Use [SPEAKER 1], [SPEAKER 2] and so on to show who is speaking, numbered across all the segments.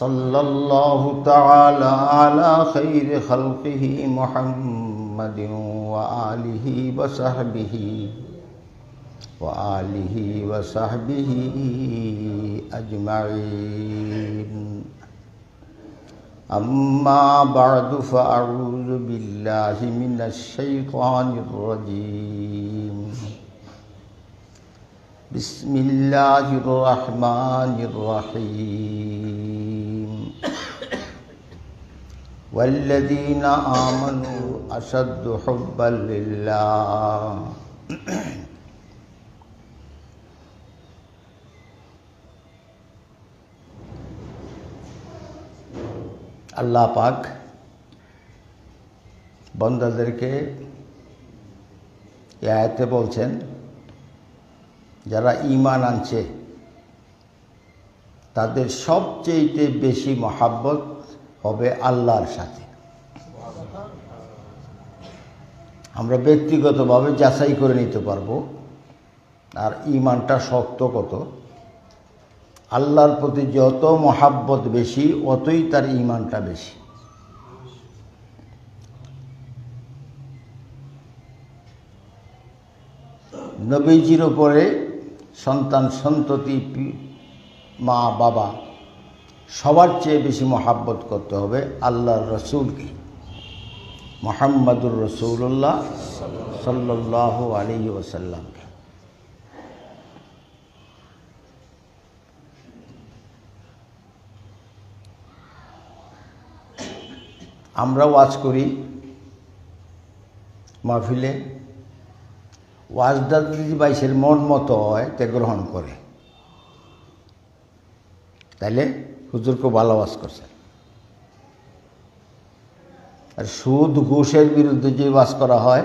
[SPEAKER 1] صلى الله تعالى على خير خلقه محمد وآله وصحبه وآله وصحبه أجمعين. أما بعد فأعوذ بالله من الشيطان الرجيم. بسم الله الرحمن الرحيم. والذين آمنوا أشد حبا لله আল্লাহ পাক বন্দাদেরকে এ আয়াতে বলছেন যারা ইমান আনছে তাদের সবচেয়ে বেশি মহাব্বত হবে আল্লাহর সাথে। আমরা ব্যক্তিগতভাবে যাচাই করে নিতে পারব। আর ইমানটা শক্ত কত। আল্লাহর প্রতি যত মহাব্বত বেশি, অতই তার ইমানটা বেশি। নবীজির ওপরে সন্তান সন্ততি মা, বাবা সবার চেয়ে বেশি মহাব্বত করতে হবে আল্লাহর রসুলকে। মোহাম্মদুর রসুল্লাহ সাল্লাহ আলী ওসাল্লামকে আমরা ওয়াজ করি মাহফিলে। ওয়াজটা যদি বাইশের মন মতো হয়, তে গ্রহণ করে। তাইলে হুজুরকে ভালো ওয়াজ করছে। আর সুদ, ঘুষের বিরুদ্ধে যে বাস করা হয়,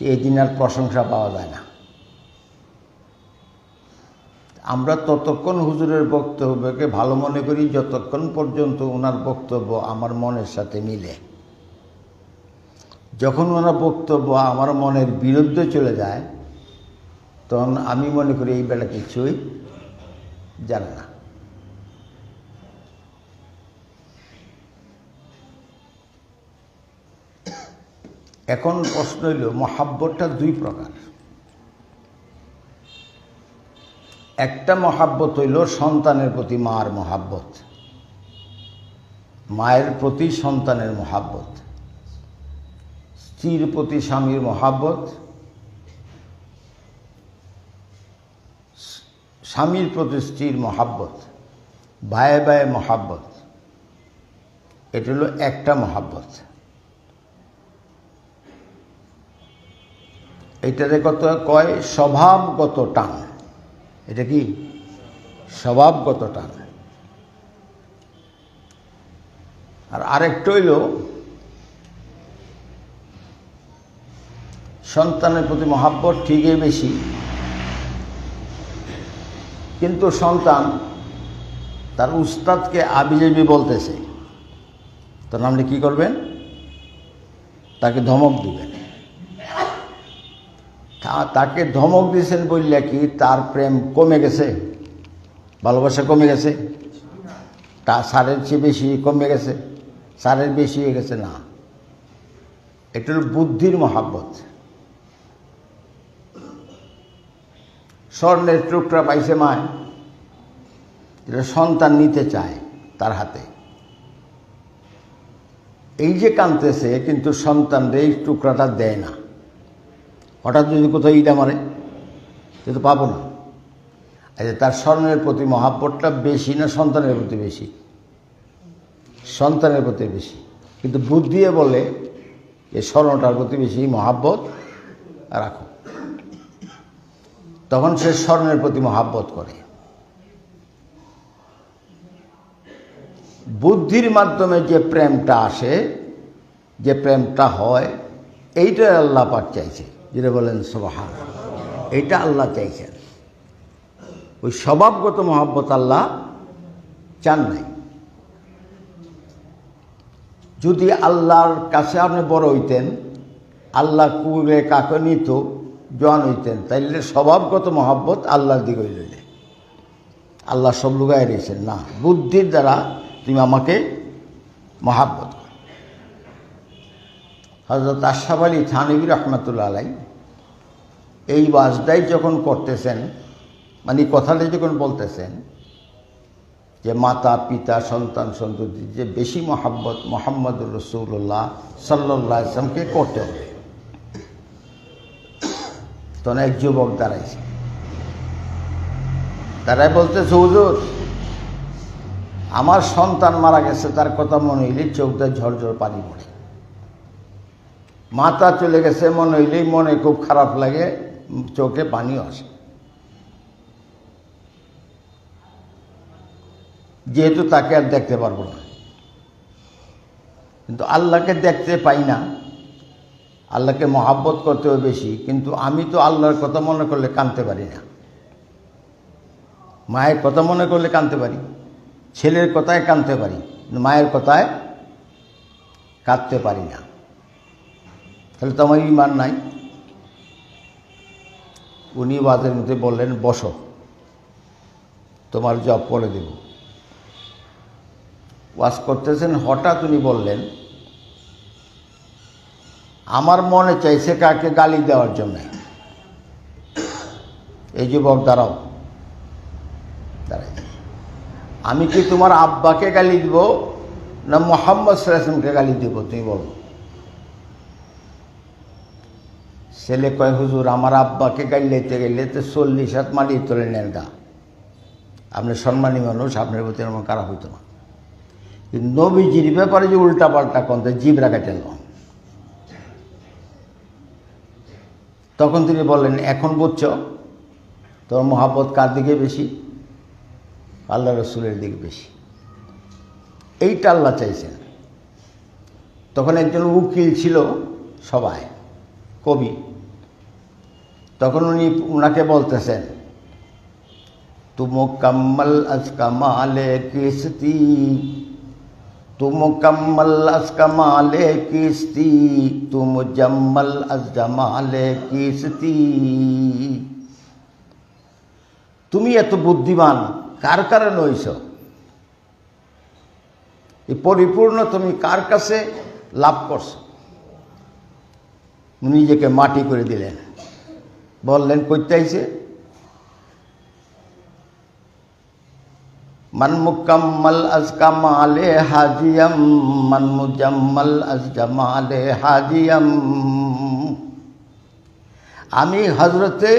[SPEAKER 1] এই দিন আর প্রশংসা পাওয়া যায় না। আমরা ততক্ষণ হুজুরের বক্তব্যকে ভালো মনে করি, যতক্ষণ পর্যন্ত ওনার বক্তব্য আমার মনের সাথে মিলে। যখন ওনার বক্তব্য আমার মনের বিরুদ্ধে চলে যায়, তখন আমি মনে করি এই বেলা কিছুই জানে না। এখন প্রশ্ন হইল, মহাব্বতটা দুই প্রকার। একটা মহাব্বত হইল সন্তানের প্রতি মার মহাব্বত, মায়ের প্রতি সন্তানের মহাব্বত, স্ত্রীর প্রতি স্বামীর মহাব্বত, স্বামীর প্রতি স্ত্রীর মহাব্বত ভাইয়ে ভাইয়ে মহাব্বত। এটা হলো একটা মহাব্বত। এটাতে কত কয়? স্বভাবগত টান। এটা কি? স্বভাবগত টান। আর আরেকটা হইল, সন্তানের প্রতি মহাব্বত ঠিকই বেশি। কিন্তু সন্তান তার উস্তাদকে আবিজেবি বলতেছে। তখন আপনি কী করবেন? তাকে ধমক দিবেন। তাকে ধমক দিয়েছেন বললে কি, তার প্রেম কমে গেছে? ভালোবাসা কমে গেছে? তা সারের চেয়ে বেশি কমে গেছে? সারের বেশি হয়ে গেছে না। এটা হল বুদ্ধির মহাব্বত। স্বর্ণের টুকরা পাইছে মায় এটা সন্তান নিতে চায় তার হাতে। এই যে কানতেছে কিন্তু সন্তানদের এই টুকরাটা দেয় না। হঠাৎ যদি কোথাও ইটা মারে, সে তো পাবো না। আচ্ছা তার স্মরণের প্রতি মহাব্বতটা বেশি না সন্তানের প্রতি বেশি? সন্তানের প্রতি বেশি। কিন্তু বুদ্ধিয়ে বলে যে স্মরণটার প্রতি বেশি মহাব্বত রাখো। তখন সে স্মরণের প্রতি মহাব্বত করে। বুদ্ধির মাধ্যমে যে প্রেমটা আসে, যে প্রেমটা হয় এইটা আল্লাহ পাক চাইছে। যেটা বলেন সোহান এইটা আল্লাহ চাইছেন। ওই স্বভাবগত মহাব্বত আল্লাহ চান নাই। যদি আল্লাহর কাছে আপনি বড় হইতেন, আল্লাহ কুলে কাকে নিত, জোয়ান হইতেন, তাইলে স্বভাবগত মহাব্বত আল্লাহর দিকে হইলে আল্লাহ সব লুগাই রয়েছেন না, বুদ্ধির দ্বারা তুমি আমাকে মহাব্বত হজরত আশাফ আলী থানবী রহমতুল্লা আলাই এই বাসটাই যখন করতেছেন মানে কথাটা যখন বলতেছেন, যে মাতা, পিতা, সন্তান, সন্ততি, যে বেশি মহাব্বত মোহাম্মদ রসুল্লাহ সাল্লাহ ইসলামকে করতে হবে? তখন এক যুবক দাঁড়াইছে। তারাই বলতেছে, হুজুর, আমার সন্তান মারা গেছে, তার কথা মনে হইলে চোখটা ঝরঝর পানি পড়ে। মাতা চলে গেছে, মনে হইলেই মনে খুব খারাপ লাগে, চোখে পানিও আসে। যেহেতু তাকে আর দেখতে পারব না। কিন্তু আল্লাহকে দেখতে পাই না, আল্লাহকে মহাব্বত করতে হবে বেশি, কিন্তু আমি তো আল্লাহর কথা মনে করলে কানতে পারি না। মায়ের কথা মনে করলে কানতে পারি, ছেলের কথায় কানতে পারি মায়ের কথায় কাঁদতে পারি না। তাহলে তো আমার ইমান নাই। উনি বাদের মধ্যে বললেন, বসো, তোমার জব করে দেব। ওয়াজ করতেছেন, হঠাৎ উনি বললেন, আমার মনে চাইছে কাকে গালি দেওয়ার জন্য। এই যুবক দাঁড়াও। দাঁড়াই। আমি কি তোমার আব্বাকে গালি দিব না মোহাম্মদ সাল্লামকে গালি দিব? তুমি বলো। ছেলে কয়, হুজুর, আমার আব্বাকে গাইলেতে গেলে তো চল্লিশ হাত মাটি তোলে নেন গা। আপনি সম্মানী মানুষ, আপনার প্রতি আমার খারাপ হইতো না। নবীজির ব্যাপারে যে উল্টা পাল্টা কন্তে জীব রাখা টেল তখন তিনি বললেন, এখন বুঝছ, তোর মহাপত কার দিকে বেশি? আল্লাহ রসুলের দিকে বেশি। এইটা আল্লাহ চাইছেন। তখন একজন উকিল ছিল সবাই, কবি। তখন উনি ওনাকে বলতেছেন, তুম কম্মল আজ কমালে কিস্তি, তুম কম্মল আজ কমালে কিস্তি, তুম জম্মল আজ জমালে কিস্তি। তুমি এত বুদ্ধিমান, কার কারণে হইছ? এই পরিপূর্ণ তুমি কার কাছে লাভ করছ? নিজেকে মাটি করে দিলেন। বললেন করতে আইছে মান মুকাম্মাল আজ কামালে হাজিয়াম, মান মুজাম্মাল আজ জামালে হাজিয়াম। আমি হজরতে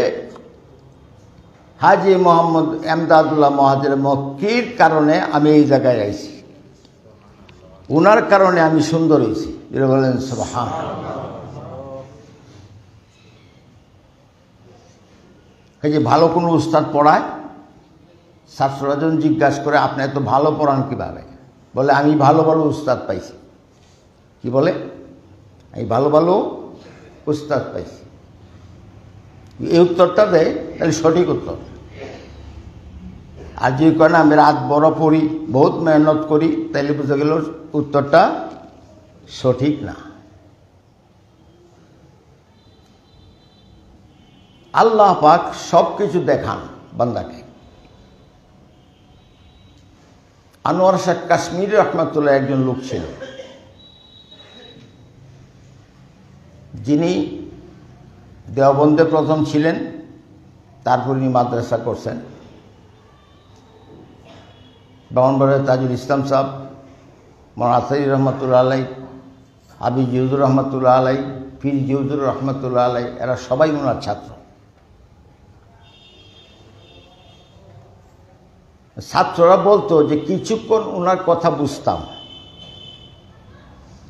[SPEAKER 1] হাজি মোহাম্মদ এমদাদুল্লাহ মহাজের মক্কির কারণে আমি এই জায়গায় আইছি। ওনার কারণে আমি সুন্দর হয়েছি বলেন হ্যাঁ এই যে ভালো কোনো উস্তাদ পড়ায় ছাত্রজন জিজ্ঞাসা করে, আপনি এত ভালো পড়ান কীভাবে? বলে, আমি ভালো ভালো উস্তাদ পাইছি। কি বলে? আমি ভালো ভালো উস্তাদ পাইছি। এই উত্তরটা দেয় তাহলে সঠিক উত্তর। আর যদি কেন আমি রাত বড় পড়ি, বহুত মেহনত করি, তাহলে বুঝে গেল উত্তরটা সঠিক না। আল্লাহ পাক সব কিছু দেখান বান্দাকে। আনোয়ার শেখ কাশ্মীর রহমতুল্লাহ একজন লোক ছিল। যিনি দেওবন্দে প্রথম ছিলেন, তারপর উনি মাদ্রাসা করছেন। বামনবাড়ের তাজুল ইসলাম সাহ মৌলানা আসারি রহমতুল্লাহ আলাই আবি জিউজুর রহমতুল্লাহ আলাই পীর জিউজুর রহমতুল্লাহ আলাই এরা সবাই ওনার ছাত্র। ছাত্ররা বলতো যে কিছুক্ষণ ওনার কথা বুঝতাম।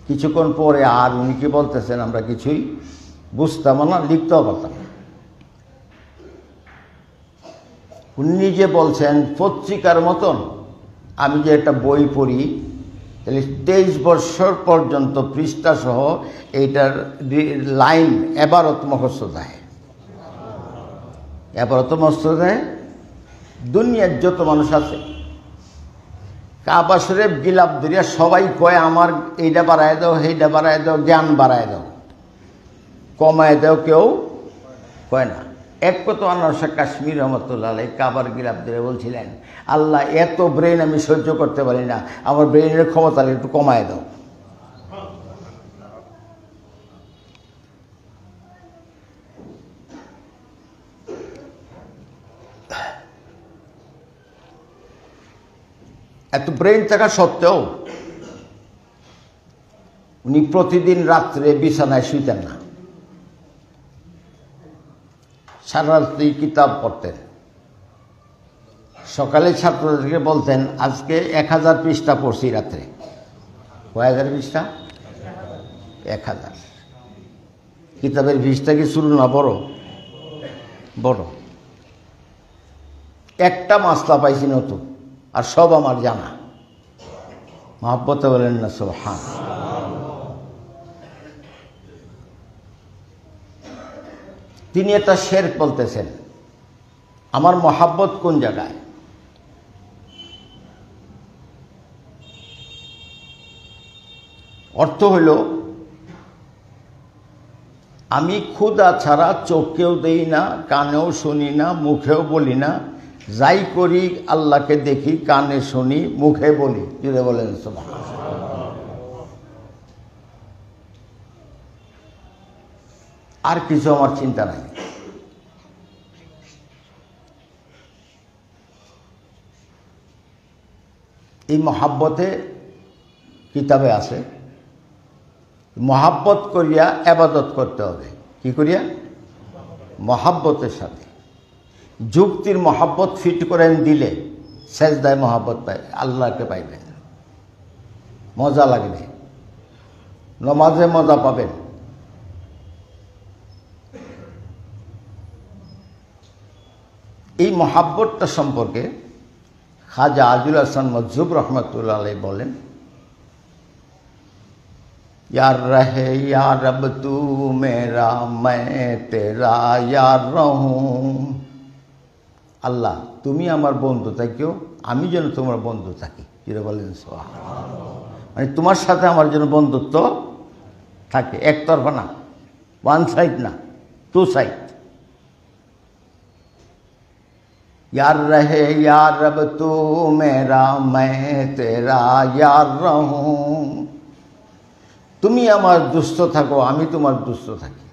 [SPEAKER 1] কিছুক্ষণ পরে আর উনি কি বলতেছেন, আমরা কিছুই বুঝতাম না, লিখতেও পারতাম উনি নিজে বলছেন, পত্রিকার মতন আমি যে একটা বই পড়ি, তাহলে তেইশ বছর পর্যন্ত পৃষ্ঠা সহ এইটার লাইন এবারত মুখস্থ দেয়। এবারত মুখস্থ দেয়? দুনিয়ার যত মানুষ আছে। কাবা শরীফ গিলাপ দরিয়া সবাই কয়, আমার এইটা বাড়ায় দাও সেইটা বাড়ায় দাও, জ্ঞান বাড়ায় দাও। কমায় দাও কেউ? কয় না। এক কত আনারসা কাশ্মীর রহমতুল্লাহ কাবার গিলাপ দরিয়া বলছিলেন, আল্লাহ, এত ব্রেন আমি সহ্য করতে পারি না, আমার ব্রেনের ক্ষমতা একটু কমায় দাও। এত ব্রেন থাকা সত্ত্বেও উনি প্রতিদিন রাত্রে বিছানায় শুইতেন না। সারা রাত্রি কিতাব পড়তেন। সকালে ছাত্রদেরকে বলতেন, আজকে এক হাজার পৃষ্ঠা পড়ছি রাত্রে। কয় হাজার পৃষ্ঠা? এক হাজার। কিতাবের পৃষ্ঠা কি শুরু না বড়? বড়। একটা মাসলা পাইছি নতুন। আর সব আমার জানা। মহাব্বত বলেন না সব হান তিনি একটা শের বলতেছেন, আমার মহাব্বত কোন জায়গায়? অর্থ হইল, আমি ক্ষুদা ছাড়া চোখেও দেই না, কানেও শুনি না, মুখেও বলি না যাই করি, আল্লাহকে দেখি, কানে শুনি, মুখে বলি। যদি বলেন আর কিছু আমার চিন্তা নাই। এই মহাব্বতে কিতাবে আছে, মহাব্বত করিয়া আবাদত করতে হবে। কি করিয়া? মহাব্বতের সাথে। যুক্তির মহাব্বত ফিট করেন দিলে সেজদায় মহাব্বত পাই আল্লাহকে পাইবেন মজা লাগবে নমাজে মজা পাবেন এই মহাব্বতটা সম্পর্কে খাজা আজুল হাসান মজুব রহমতুল্লাহ আলাই বলেন यार रहे या रब तू मेरा मैं तेरा यार रहूं আল্লাহ তুমি আমার বন্ধু থাকিও আমি যেন তোমার বন্ধু থাকি যেটা বলেন সোহা মানে তোমার সাথে আমার যেন বন্ধুত্ব থাকে একতরফা না ওয়ান সাইড না টু সাইড यार रहे यार रब तू मेरा मैं तेरा यार रहूं তুমি আমার দুস্থ থাকো আমি তোমার দুস্থ থাকি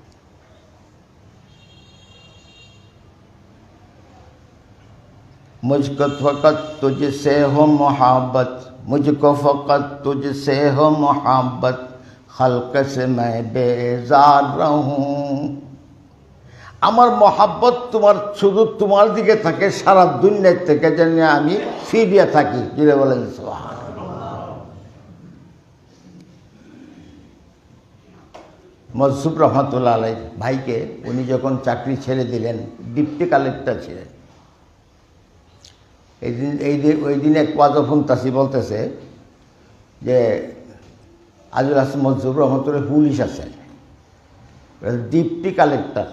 [SPEAKER 1] मुझको फ़कत तुझसे हो मोहब्बत मुझको फ़कत तुझसे हो मोहब्बत खल्क से मैं बेजार रहूं আমার মহাব্বত তোমার শুধু তোমার দিকে থাকে সারা দুনিয়ার থেকে যেন আমি ফিরিয়া থাকি যেটা বলেন সোহান মজসুব রহমতুল্লাহ আলাই ভাইকে উনি যখন চাকরি ছেড়ে দিলেন ডিপটি কালেক্টর ছিলেন এই দিন এই দিন, ওই দিন এক ওয়াজফুন তাসি বলতেছে যে আজুল হাসান মজসুব রহমতুল্লাহ পুলিশ আছেন ডিপটি কালেক্টর।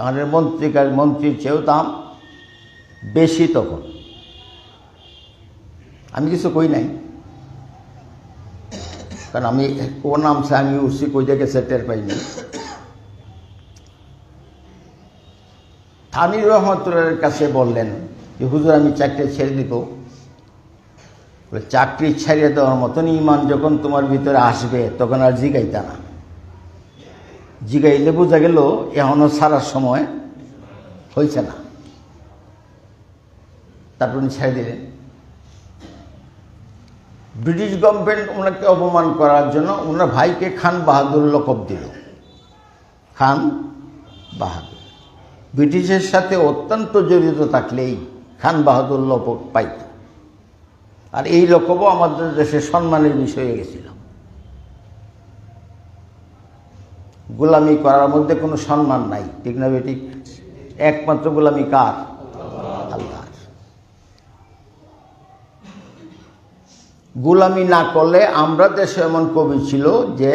[SPEAKER 1] আমাদের মন্ত্রী মন্ত্রীর চেয়েও দাম বেশি তখন। আমি কিছু কই নাই। কারণ আমি ও নামছে আমি উঠছি কই থেকে সেটের পাইনি থানির রহমতুল্লাহের কাছে বললেন যে, হুজুর, আমি চাকরি ছেড়ে দিব। চাকরি ছেড়ে দেওয়ার মতন ইমান যখন তোমার ভিতরে আসবে, তখন আর জিগাইতা না। জিগাইলে বোঝা গেল এখনও ছাড়ার সময় হয়েছে না। তারপর উনি ছেড়ে দিলেন। ব্রিটিশ গভর্নমেন্ট ওনাকে অপমান করার জন্য ওনার ভাইকে খান বাহাদুর লকব দিল। খান বাহাদুর। ব্রিটিশের সাথে অত্যন্ত জড়িত থাকলেই খান বাহাদুর লকব পাইত। আর এই লকবও আমাদের দেশে সম্মানের বিষয় হয়ে গেছিল। গোলামি করার মধ্যে কোনো সম্মান নাই। ঠিক না বেঠিক একমাত্র গোলামি কার? আল্লাহর। গোলামি না করলে আমরা দেশে এমন কবি ছিল যে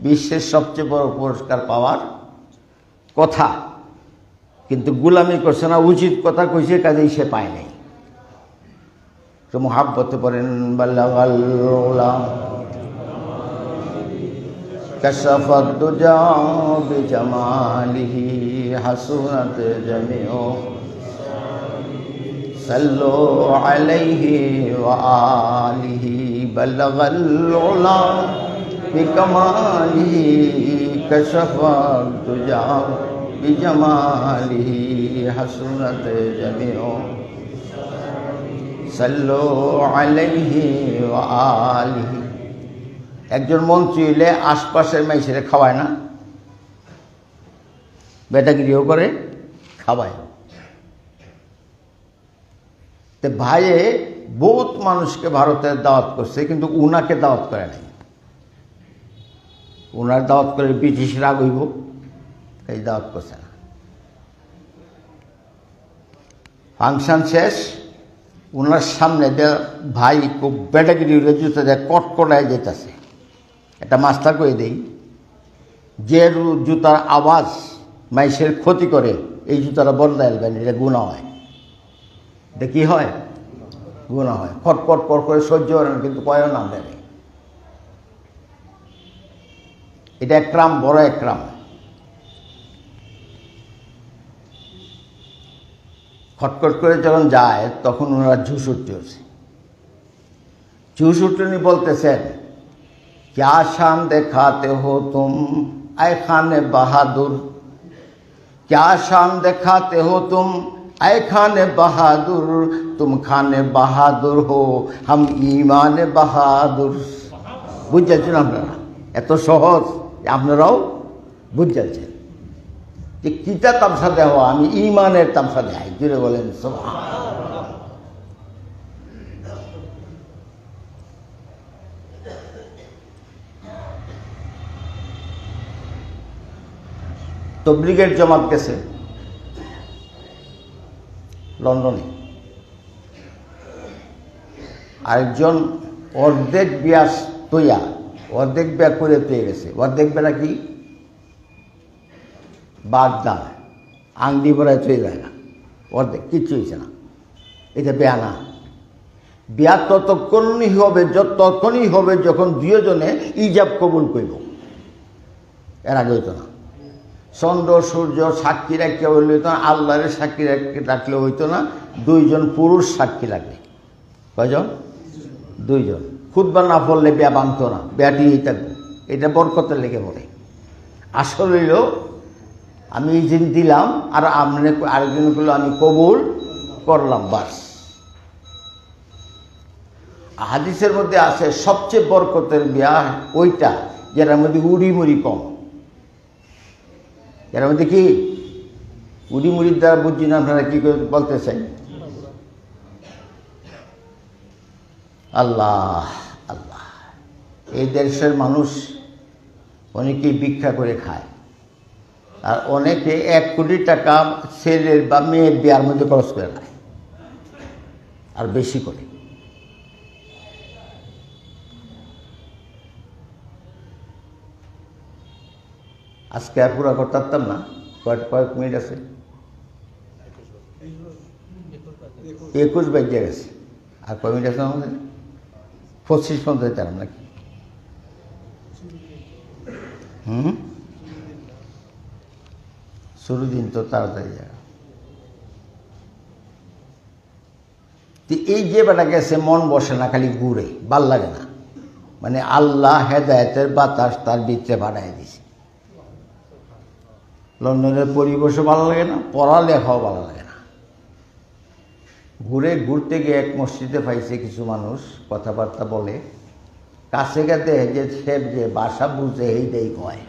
[SPEAKER 1] বিশ্বের সবচেয়ে বড় পুরস্কার পাওয়ার কথা। কিন্তু গুলামি করছে না, উচিত কথা কইছে, কাজেই সে পায় নাই। তো মোহাব্বতে পড়েন বাল্লাম জামালিহি হাসুনাত জামিও সল্লো আলাইহি ওয়া আলিহি, বাল্লাগাল উলা বিকমালিহি কশফা তুজা بجماله حسنت جميع صلوا عليه وآله একজন মন্ত্রী হইলে আশপাশের মেয়েছেলে খাওয়ায় না বেটাগিরিও করে খাওয়ায় তো ভাইয়ে বহুত মানুষকে ভারতের দাওয়াত করছে কিন্তু উনাকে দাওয়াত করে নাই উনার দাওয়াত করে ব্রিটিশ রাগ হইব এই দাওয়াত করছে না। ফাংশন শেষ ওনার সামনে যে ভাই খুব বেটাগিরি জুতো দেয় কটকটায় যেতেছে। একটা মাস্টার করে দেই, যে জুতার আওয়াজ মাইসের ক্ষতি করে, এই জুতাটা বদলায় এলবেন এটা গুণা হয়। এটা কি হয়? গুণা হয়। খটকট কর করে সহ্য করেন, কিন্তু কয়েও নাম দেবে এটা একরাম বড় একরাম খটখট করে যখন যায় তখন ওনারা ঝুস উঠতে হচ্ছে ঝুস উঠনি বলতেছেন क्या शान दिखाते हो तुम आय खान बहादुर क्या शान दिखाते हो तुम आय खान बहादुर तुम खान बहादुर हो हम ईमान बहादुर বুঝ যাচ্ছেন আপনারা এত সহজ আপনারাও বুঝ যাচ্ছেন যে কিতা তামসা দেওয়া, আমি ইমানের তামসা দেয় জুড়ে বলেন, সুবহান। তবলিগের জমাত গেছে। লন্ডনে। আরেকজন অর্ধেক বিয়াস তৈয়া, অর্ধেক বিয়া করে পেয়ে গেছে। অর্ধেক বেলা কি? বাগদা আংটি পরায় চলে যায় না। অর্ধেক কিচ্ছু হয়েছে না। এটা বেয়া না। বিয়া ততক্ষণই হবে ততক্ষণই হবে যখন দুজনে ইজাব কবুল করব। এর আগে হইতো না। চন্দ্র, সূর্য সাক্ষী রাখতে হইলে হইতো না আল্লাহরের সাক্ষী রাখলে হইতো না, দুইজন পুরুষ সাক্ষী লাগবে কয়জন? দুইজন। খুদবা না পড়লে বেয়া বাঁধত না। বেয়াটি এটা এটা বরকতের লেগে পড়ে। আসল আমি এই দিন দিলাম, আর আপনি আরেকদিনগুলো আমি কবুল করলাম, বাস। হাদিসের মধ্যে আছে, সবচেয়ে বরকতের বিয়া ওইটা, যেটার মধ্যে উড়ি মুড়ি কম। এর মধ্যে কি? উড়ি মুড়ির দ্বারা বুঝছি না, আপনারা কি বলতে চাই আল্লাহ আল্লাহ। এই দেশের মানুষ অনেকেই ভিক্ষা করে খায়। আর অনেকে এক কোটি টাকা ছেলের বা মেয়ের বিয়ার মধ্যে খরচ করে খায় আর বেশি করে। আজকে আর পুরা করতে পারতাম না, কয়েক কয়েক মিনিট আছে। একুশ বাজে গেছে। আর কয় মিনিট আছে আমাদের? পঁচিশ যেতে পারলাম নাকি? হুম? শুরু দিন তো তাড়াতাড়ি তো এই যে বেটা গেছে মন বসে না, খালি ঘুরে, ভালো লাগে না। মানে আল্লাহ হেদায়তের বাতাস তার ভিতরে বাড়াই দিছে। লন্ডনের পরিবেশও ভালো লাগে না, পড়ালেখাও ভালো লাগে না। ঘুরে ঘুরতে গিয়ে এক মসজিদে পাইছে কিছু মানুষ, কথাবার্তা বলে। কাছে গেতে যে সে যে, বাসা বুঝে এই দেই কয়।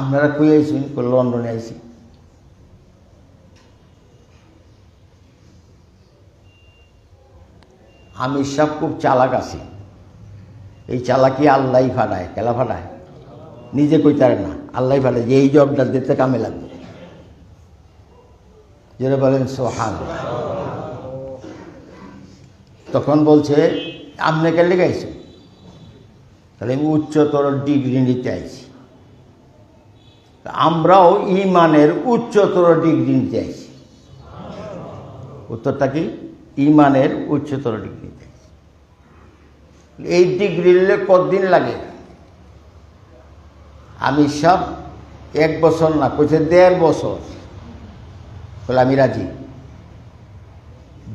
[SPEAKER 1] আপনারা কই আইসুন লন্ডনে আইসি আমি সব খুব চালাক আছি। এই চালাকি আল্লাহ ফাটায়, কেলা ফাটায়? নিজে কইতারে না, আল্লাহ ফাটায় যে এই জবটা দিতে কামে লাগবে। যেটা বলেন সোহান তখন বলছে, আপনি কে লেগাইছে তাহলে আমি উচ্চতর ডিগ্রি নিতে আইছি। আমরাও ইমানের উচ্চতর ডিগ্রি নিতে আইছি উত্তরটা কি? ইমানের উচ্চতর ডিগ্রি এই ডিগ্রি নিলে কতদিন লাগে? আমি সব এক বছর না, কইছে দেড় বছর। বলে, আমি রাজি।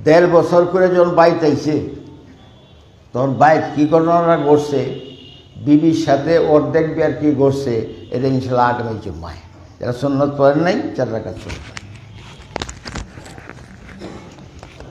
[SPEAKER 1] দেড় বছর করে যখন বাইক আইছে তখন বাইক কী ঘটনাটা ঘটছে? বিবির সাথে অর্ধেক বিয়ার কী ঘটছে? এটা ইনশাল্লাহ আগামী জুম্মায়। যারা সন্ন্যত পড়েন নাই চার রাখা চলবে